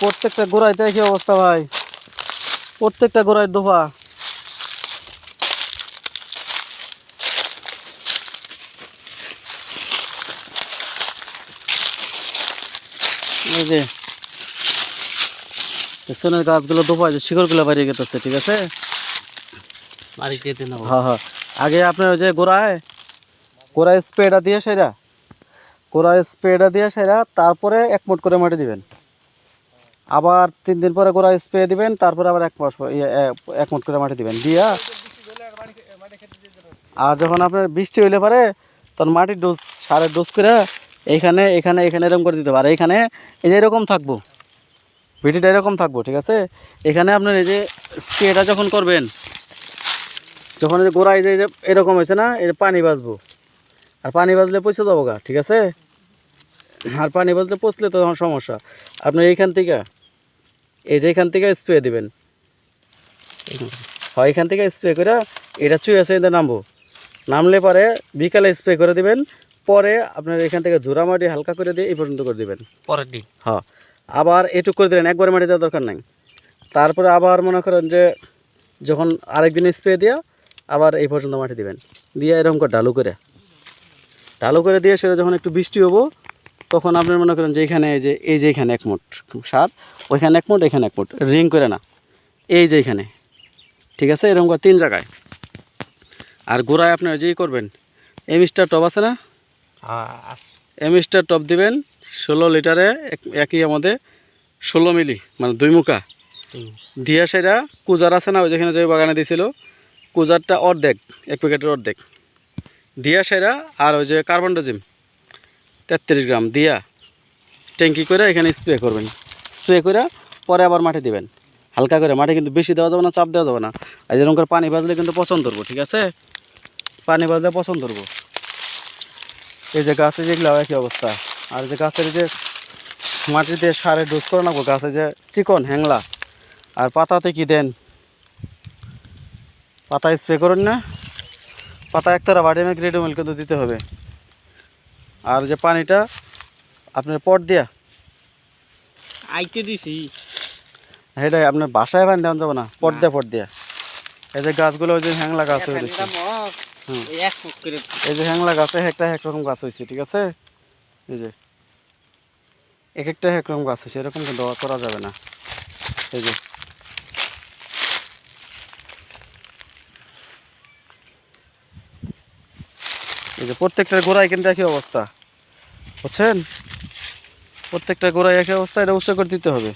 প্রত্যেকটা গোড়াইতে একই অবস্থা ভাই? প্রত্যেকটা গোড়ায় দোফা। এই যে পেছনের গাছগুলো দোফা যে শিকড়গুলো বাইরে গেতেছে ঠিক আছে? হ্যাঁ হ্যাঁ। আগে আপনার ওই যে গোড়ায় গোড়ায় স্প্রেটা দিয়ে সেরা গোড়ায় স্প্রেটা দিয়ে সেরা তারপরে এক মুট করে মাটি দিবেন। আবার তিন দিন পরে গোড়ায় স্প্রে দিবেন তারপরে আবার এক মাস ইয়ে, এক মুট করে মাটি দিবেন। দিয়া আর যখন আপনার বৃষ্টি হইলে পারে তখন মাটির ডোজ সারের ডোজ করে এইখানে এখানে এখানে এরকম করে দিতে পারে এখানে এই যে এরকম থাকব ভিটিটা এরকম থাকব ঠিক আছে? এখানে আপনার এই যে স্প্রেটা যখন করবেন যখন এই যে গোড়ায় যে এই যে এরকম হয়েছে না এই যে পানি বাজবো আর পানি বাজলে পচে যাব গা ঠিক আছে? আর পানি বাজলে পচলে তো তখন সমস্যা। আপনি এইখান থেকে এই যে এখান থেকে স্প্রে দেবেন। হয় এখান থেকে স্প্রে করে এটা চুয়ে আসে নামবো। নামলে পরে বিকালে স্প্রে করে দিবেন পরে আপনার এখান থেকে জোড়া মাটি হালকা করে দিয়ে এই পর্যন্ত করে দেবেন। পরের দিন। হ্যাঁ আবার এটুক করে দিলেন একবার মাটি দেওয়ার দরকার নাই। তারপরে আবার মনে করেন যে যখন আরেকদিন স্প্রে দিয়া আবার এই পর্যন্ত মাটি দিবেন। দিয়ে এরকম করে ডালু করে। ডালু করে দিয়ে সেটা যখন একটু বৃষ্টি হব তখন আপনি মনে করেন যে এখানে এই যে এই যে এখানে এক মুঠ সার, ওইখানে এক মুঠ এখানে এক মুঠ রিং করে না। এই যে এখানে, ঠিক আছে? এরকম তিন জায়গায়। আর গোড়ায় আপনি ওই যেই করবেন এমিস্টার টপ আছে না? এমিস্টার টপ দিবেন ষোলো লিটারে এক- একই আমাদের ষোলো মিলি মানে দুই মুখা। দিয়া সেটা কুজার আছে না ওই যেখানে যে বাগানে দিয়েছিল, কুজারটা অর্ধেক, এক প্যাকেটের অর্ধেক। দিয়া সেরা আর ওই যে কার্বন ডাজিম তেত্রিশ গ্রাম দিয়া ট্যাঙ্কি করে এখানে স্প্রে করবেন। স্প্রে করে পরে আবার মাটি দিবেন। হালকা করে মাটি কিন্তু বেশি দেওয়া যাবে না, চাপ দেওয়া যাবে না। আর যেরকম করে পানি বাজলে কিন্তু পছন্দ করব ঠিক আছে? পানি বাজলে পছন্দ করব এই যে গাছে যেগুলো একই অবস্থা। আর যে গাছের যে মাটিতে সারে ডোজ করে নেব গাছে যে চিকন হ্যাংলা। আর পাতাতে কি দেন? পাতা স্প্রে করুন না। পাতা একতারা ভাটিমে গ্রেডোমেল কিন্তু দিতে হবে। আর যে পানিটা আপনার পট দিয়া। আইতে দিছি। সেটাই আপনার বাসায় বান দেওয়া যাবে না পট দিয়া পট দিয়া। এই যে গাছগুলো ওই যে হ্যাংলা গাছ হয়ে করে এই যে হ্যাংলা গাছে একটা এক রকম গাছ হয়েছে ঠিক আছে? এই যে এক একটা এক রকম গাছ হয়েছে এরকম কিন্তু করা যাবে না। এই যে এই যে প্রত্যেকটার গোড়ায় কিন্তু একই অবস্থা। বুঝছেন? প্রত্যেকটা গোড়ায় একই অবস্থা, এটা উৎসাহ করে দিতে হবে।